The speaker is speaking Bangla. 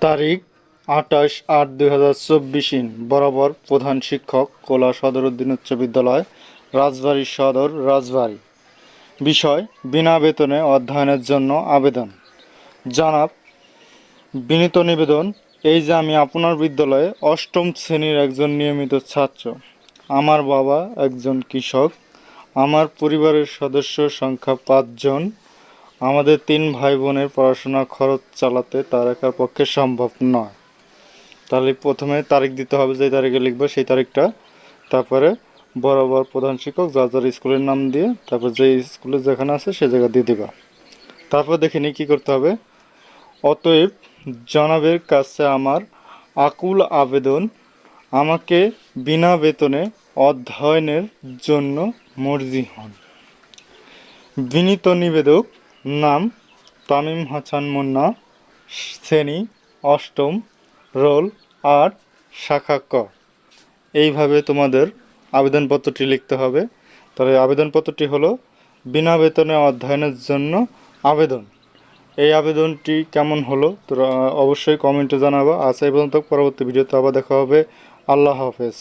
তারিখ, আঠাশ আট দুই হাজার চব্বিশ বরাবর প্রধান শিক্ষক, কোলা সদর উদ্দিন উচ্চ বিদ্যালয়, রাজবাড়ী সদর, রাজবাড়ী। বিষয়, বিনা বেতনে অধ্যয়নের জন্য আবেদন। জানাব, বিনীত নিবেদন, এই যে আমি আপনার বিদ্যালয়ে অষ্টম শ্রেণির একজন নিয়মিত ছাত্র, আমার বাবা একজন কৃষক, আমার পরিবারের সদস্য সংখ্যা পাঁচজন আমাদের তিন ভাই বোনের পড়াশোনা খরচ চালাতে তার একার পক্ষে সম্ভব নয়। তাহলে প্রথমে তারিখ দিতে হবে যে তারিখে লিখবে সেই তারিখটা। তারপরে বরাবর প্রধান শিক্ষক যার যার স্কুলের নাম দিয়ে, তারপর যে স্কুলে যেখানে আছে সে জায়গা দিয়ে দিবা। তারপর দেখে নিই কী করতে হবে। অতএব জনাবের কাছে আমার আকুল আবেদন, আমাকে বিনা বেতনে অধ্যয়নের জন্য মর্জি হন। বিনীত নিবেদক নাম তামিম হাসান মুন্না, শ্রেণি, অষ্টম, রোল, আট, শাখা ক। এইভাবে তোমাদের আবেদনপত্রটি লিখতে হবে। তবে আবেদনপত্রটি হলো বিনা বেতনে অধ্যয়নের জন্য আবেদন। এই আবেদনটি কেমন হলো তোরা অবশ্যই কমেন্টে জানাবা। আচ্ছা এই পর্যন্ত, পরবর্তী ভিডিওতে আবার দেখা হবে। আল্লাহ হাফেজ।